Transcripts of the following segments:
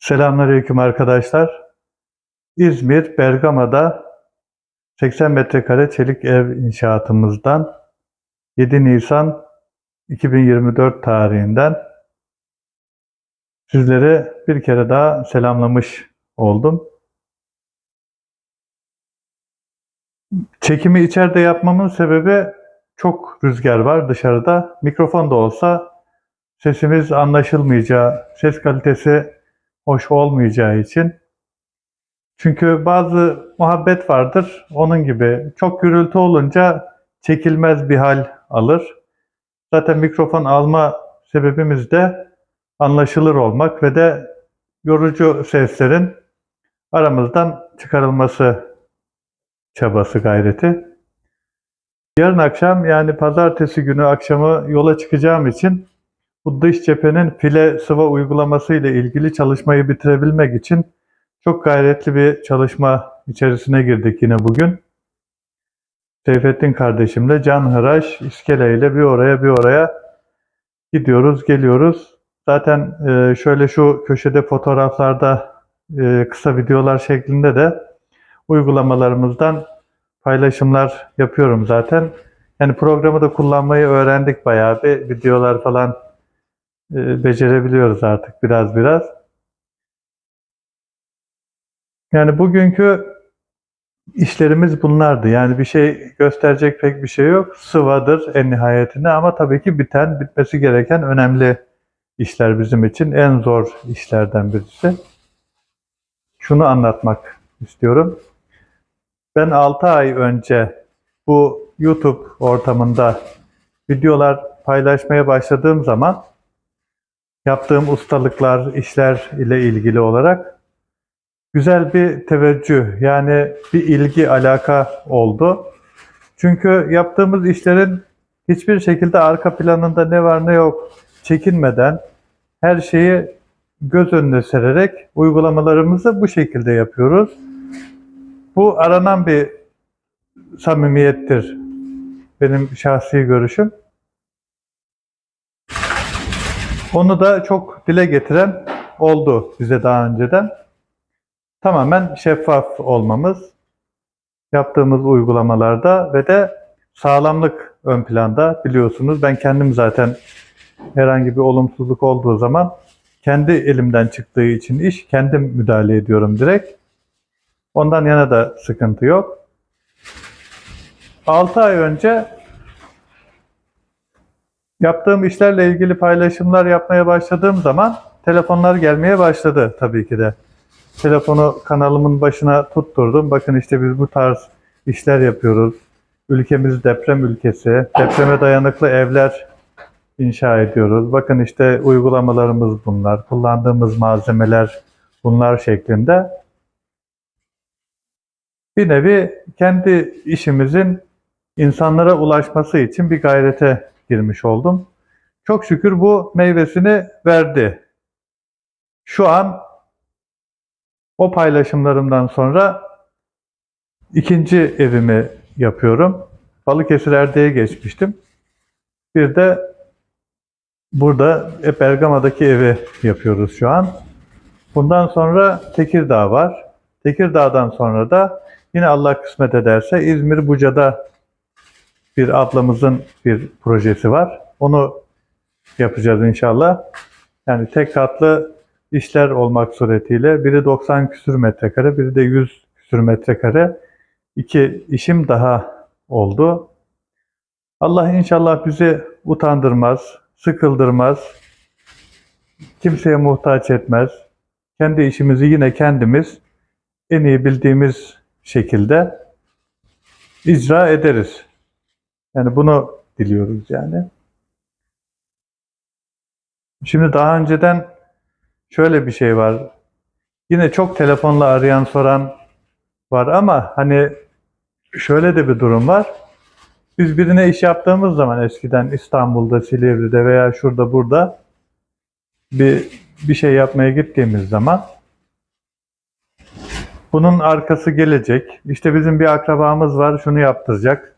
Selamünaleyküm arkadaşlar. İzmir, Bergama'da 80 metrekare çelik ev inşaatımızdan 7 Nisan 2024 tarihinden sizlere bir kere daha selamlamış oldum. Çekimi içeride yapmamın sebebi çok rüzgar var dışarıda. Mikrofon da olsa sesimiz anlaşılmayacağı, ses kalitesi hoş olmayacağı için. Çünkü bazı muhabbet vardır onun gibi. Çok gürültü olunca çekilmez bir hal alır. Zaten mikrofon alma sebebimiz de anlaşılır olmak ve de yorucu seslerin aramızdan çıkarılması çabası gayreti. Yarın akşam yani pazartesi günü akşamı yola çıkacağım için bu dış cephenin file sıva uygulaması ile ilgili çalışmayı bitirebilmek için çok gayretli bir çalışma içerisine girdik yine bugün. Seyfettin kardeşimle can hıraş iskeleyle bir oraya bir oraya gidiyoruz geliyoruz. Zaten e, şöyle şu köşede fotoğraflarda e, kısa videolar şeklinde de uygulamalarımızdan paylaşımlar yapıyorum zaten. Yani programı da kullanmayı öğrendik bayağı bir videolar falan becerebiliyoruz artık biraz biraz. Yani bugünkü işlerimiz bunlardı. Yani bir şey gösterecek pek bir şey yok. Sıvadır en nihayetinde ama tabii ki biten, bitmesi gereken önemli işler bizim için. En zor işlerden birisi. Şunu anlatmak istiyorum. Ben 6 ay önce bu YouTube ortamında videolar paylaşmaya başladığım zaman yaptığım ustalıklar, işler ile ilgili olarak güzel bir teveccüh yani bir ilgi, alaka oldu. Çünkü yaptığımız işlerin hiçbir şekilde arka planında ne var ne yok çekinmeden her şeyi göz önüne sererek uygulamalarımızı bu şekilde yapıyoruz. Bu aranan bir samimiyettir benim şahsi görüşüm. Onu da çok dile getiren oldu bize daha önceden. Tamamen şeffaf olmamız, yaptığımız uygulamalarda ve de sağlamlık ön planda biliyorsunuz. Ben kendim zaten herhangi bir olumsuzluk olduğu zaman kendi elimden çıktığı için iş kendim müdahale ediyorum direkt. Ondan yana da sıkıntı yok. 6 ay önce yaptığım işlerle ilgili paylaşımlar yapmaya başladığım zaman telefonlar gelmeye başladı tabii ki de. Telefonu kanalımın başına tutturdum. Bakın işte biz bu tarz işler yapıyoruz. Ülkemiz deprem ülkesi. Depreme dayanıklı evler inşa ediyoruz. Bakın işte uygulamalarımız bunlar. Kullandığımız malzemeler bunlar şeklinde. Bir nevi kendi işimizin insanlara ulaşması için bir gayrete girmiş oldum. Çok şükür bu meyvesini verdi. Şu an o paylaşımlarımdan sonra ikinci evimi yapıyorum. Balıkesir Erde'ye geçmiştim. Bir de burada Bergama'daki evi yapıyoruz şu an. Bundan sonra Tekirdağ var. Tekirdağ'dan sonra da yine Allah kısmet ederse İzmir Buca'da bir ablamızın bir projesi var. Onu yapacağız inşallah. Yani tek katlı işler olmak suretiyle biri 90 küsür metrekare, biri de 100 küsür metrekare iki işim daha oldu. Allah inşallah bizi utandırmaz, sıkıldırmaz, kimseye muhtaç etmez. Kendi işimizi yine kendimiz en iyi bildiğimiz şekilde icra ederiz. Yani bunu diliyoruz yani. Şimdi daha önceden şöyle bir şey var. Yine çok telefonla arayan soran var ama hani şöyle de bir durum var. Biz birine iş yaptığımız zaman eskiden İstanbul'da, Silivri'de veya şurada burada bir bir şey yapmaya gittiğimiz zaman bunun arkası gelecek. İşte bizim bir akrabamız var, şunu yaptıracak.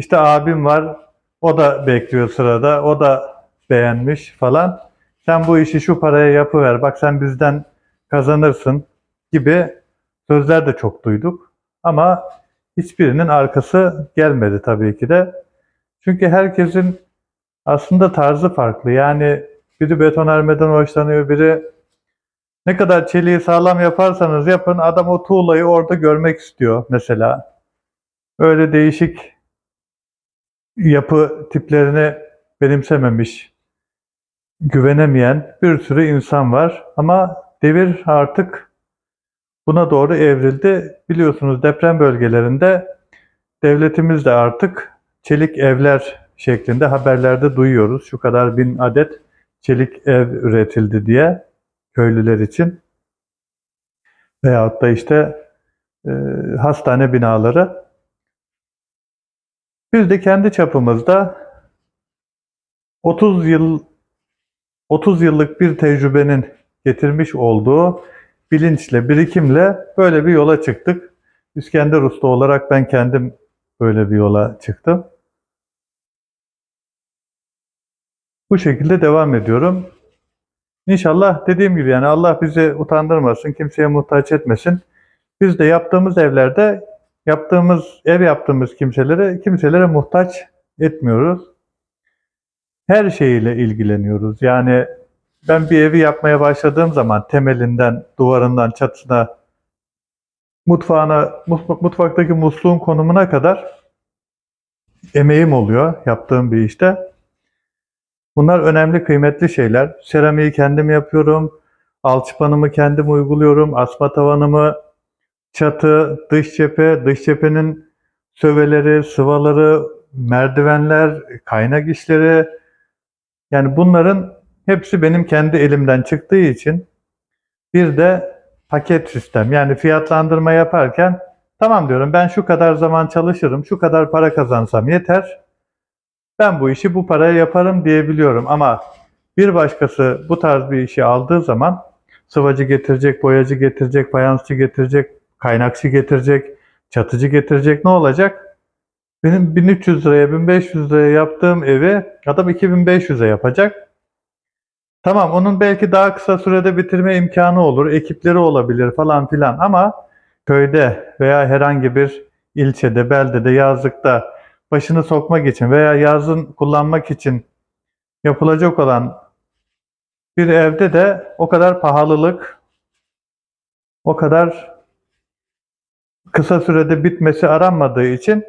İşte abim var, o da bekliyor sırada, o da beğenmiş falan. Sen bu işi şu paraya yapıver, bak sen bizden kazanırsın gibi sözler de çok duyduk. Ama hiçbirinin arkası gelmedi tabii ki de. Çünkü herkesin aslında tarzı farklı. Yani biri betonarmeden hoşlanıyor, biri ne kadar çeliği sağlam yaparsanız yapın adam o tuğlayı orada görmek istiyor mesela. Öyle değişik yapı tiplerini benimsememiş, güvenemeyen bir sürü insan var. Ama devir artık buna doğru evrildi. Biliyorsunuz deprem bölgelerinde devletimiz de artık çelik evler şeklinde haberlerde duyuyoruz. Şu kadar bin adet çelik ev üretildi diye köylüler için. Veyahut da işte e, hastane binaları. Biz de kendi çapımızda 30 yıl 30 yıllık bir tecrübenin getirmiş olduğu bilinçle, birikimle böyle bir yola çıktık. İskender Usta olarak ben kendim böyle bir yola çıktım. Bu şekilde devam ediyorum. İnşallah dediğim gibi yani Allah bizi utandırmasın, kimseye muhtaç etmesin. Biz de yaptığımız evlerde yaptığımız ev yaptığımız kimselere kimselere muhtaç etmiyoruz. Her şeyiyle ilgileniyoruz. Yani ben bir evi yapmaya başladığım zaman temelinden, duvarından, çatısına, mutfağına, mutfaktaki musluğun konumuna kadar emeğim oluyor yaptığım bir işte. Bunlar önemli, kıymetli şeyler. Seramiği kendim yapıyorum. Alçıpanımı kendim uyguluyorum. Asma tavanımı, çatı, dış cephe, dış cephenin söveleri, sıvaları, merdivenler, kaynak işleri. Yani bunların hepsi benim kendi elimden çıktığı için bir de paket sistem. Yani fiyatlandırma yaparken tamam diyorum ben şu kadar zaman çalışırım, şu kadar para kazansam yeter. Ben bu işi bu paraya yaparım diyebiliyorum ama bir başkası bu tarz bir işi aldığı zaman sıvacı getirecek, boyacı getirecek, fayansçı getirecek, kaynakçı getirecek, çatıcı getirecek ne olacak? Benim 1300 liraya, 1500 liraya yaptığım evi adam 2500'e yapacak. Tamam onun belki daha kısa sürede bitirme imkanı olur, ekipleri olabilir falan filan ama köyde veya herhangi bir ilçede, beldede, yazlıkta başını sokmak için veya yazın kullanmak için yapılacak olan bir evde de o kadar pahalılık, o kadar kısa sürede bitmesi aranmadığı için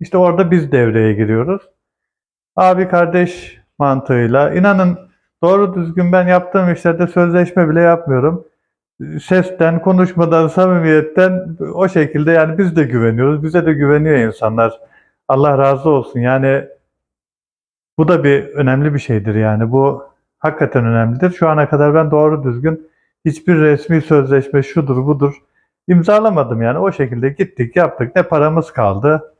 işte orada biz devreye giriyoruz. Abi kardeş mantığıyla inanın doğru düzgün ben yaptığım işlerde sözleşme bile yapmıyorum. Sesten, konuşmadan, samimiyetten o şekilde yani biz de güveniyoruz. Bize de güveniyor insanlar. Allah razı olsun. Yani bu da bir önemli bir şeydir yani. Bu hakikaten önemlidir. Şu ana kadar ben doğru düzgün hiçbir resmi sözleşme şudur budur imzalamadım yani. O şekilde gittik yaptık. Ne paramız kaldı.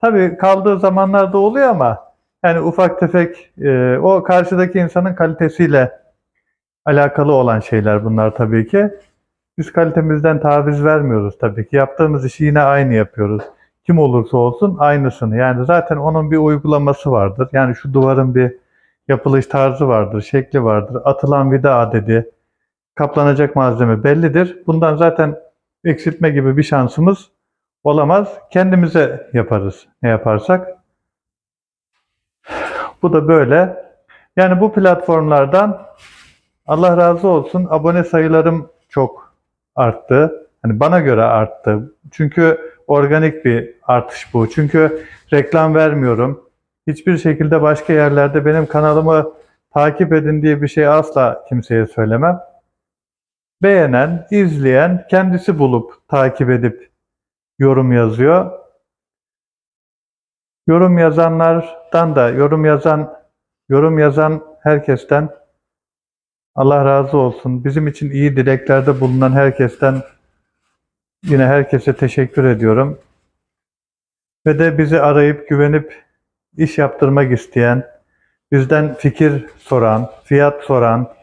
Tabii kaldığı zamanlarda oluyor ama yani ufak tefek e, o karşıdaki insanın kalitesiyle alakalı olan şeyler bunlar tabii ki. Biz kalitemizden taviz vermiyoruz tabii ki. Yaptığımız işi yine aynı yapıyoruz. Kim olursa olsun aynısını. Yani zaten onun bir uygulaması vardır. Yani şu duvarın bir yapılış tarzı vardır, şekli vardır. Atılan vida adedi, kaplanacak malzeme bellidir. Bundan zaten eksiltme gibi bir şansımız olamaz. Kendimize yaparız ne yaparsak. Bu da böyle. Yani bu platformlardan Allah razı olsun abone sayılarım çok arttı. Hani bana göre arttı. Çünkü organik bir artış bu. Çünkü reklam vermiyorum. Hiçbir şekilde başka yerlerde benim kanalımı takip edin diye bir şey asla kimseye söylemem. Beğenen, izleyen, kendisi bulup takip edip yorum yazıyor. Yorum yazanlardan da yorum yazan yorum yazan herkesten Allah razı olsun. Bizim için iyi dileklerde bulunan herkesten yine herkese teşekkür ediyorum. Ve de bizi arayıp güvenip iş yaptırmak isteyen, bizden fikir soran, fiyat soran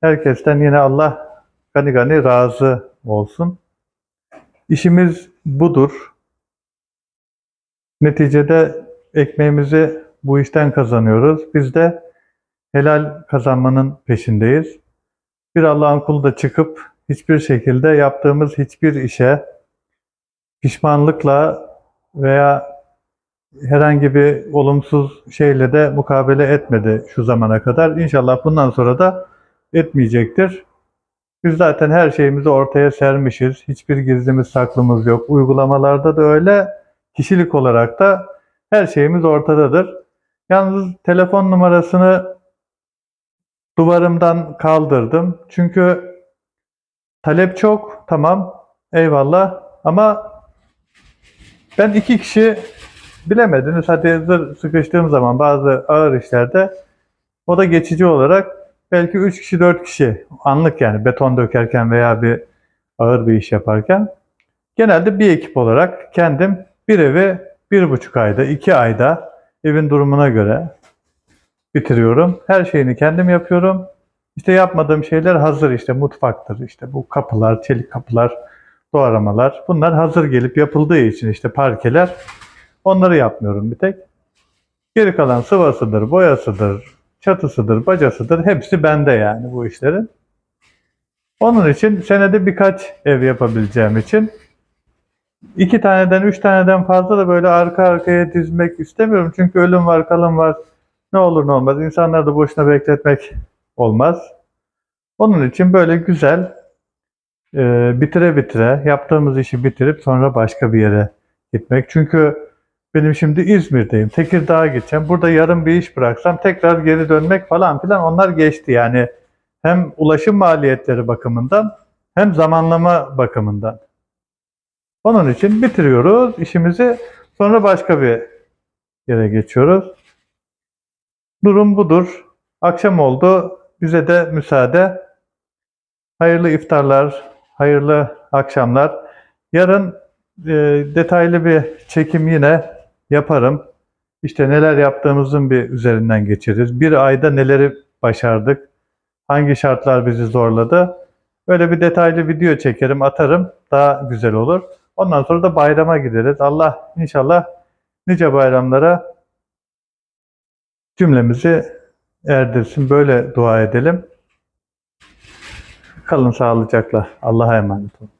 herkesten yine Allah gani gani razı olsun. İşimiz budur. Neticede ekmeğimizi bu işten kazanıyoruz. Biz de helal kazanmanın peşindeyiz. Bir Allah'ın kulu da çıkıp hiçbir şekilde yaptığımız hiçbir işe pişmanlıkla veya herhangi bir olumsuz şeyle de mukabele etmedi şu zamana kadar. İnşallah bundan sonra da etmeyecektir. Biz zaten her şeyimizi ortaya sermişiz. Hiçbir gizlimiz saklımız yok. Uygulamalarda da öyle, kişilik olarak da her şeyimiz ortadadır. Yalnız telefon numarasını duvarımdan kaldırdım. Çünkü talep çok, tamam, eyvallah. Ama ben iki kişi bilemediniz. Hadi sıkıştığım zaman bazı ağır işlerde o da geçici olarak belki 3 kişi 4 kişi anlık yani beton dökerken veya bir ağır bir iş yaparken genelde bir ekip olarak kendim bir evi bir buçuk ayda, iki ayda evin durumuna göre bitiriyorum. Her şeyini kendim yapıyorum. İşte yapmadığım şeyler hazır işte mutfaktır işte bu kapılar, çelik kapılar, doğramalar bunlar hazır gelip yapıldığı için işte parkeler onları yapmıyorum bir tek. Geri kalan sıvasıdır, boyasıdır, çatısıdır, bacasıdır hepsi bende yani bu işlerin. Onun için senede birkaç ev yapabileceğim için iki taneden, üç taneden fazla da böyle arka arkaya dizmek istemiyorum. Çünkü ölüm var, kalım var. Ne olur ne olmaz. İnsanları da boşuna bekletmek olmaz. Onun için böyle güzel e, bitire bitire yaptığımız işi bitirip sonra başka bir yere gitmek. Çünkü benim şimdi İzmir'deyim. Tekirdağ'a gideceğim. Burada yarın bir iş bıraksam tekrar geri dönmek falan filan onlar geçti. Yani hem ulaşım maliyetleri bakımından hem zamanlama bakımından. Onun için bitiriyoruz işimizi. Sonra başka bir yere geçiyoruz. Durum budur. Akşam oldu. Bize de müsaade. Hayırlı iftarlar, hayırlı akşamlar. Yarın e, detaylı bir çekim yine yaparım. İşte neler yaptığımızın bir üzerinden geçeriz. Bir ayda neleri başardık, hangi şartlar bizi zorladı. Öyle bir detaylı video çekerim, atarım. Daha güzel olur. Ondan sonra da bayrama gideriz. Allah inşallah nice bayramlara cümlemizi erdirsin. Böyle dua edelim. Kalın sağlıcakla. Allah'a emanet olun.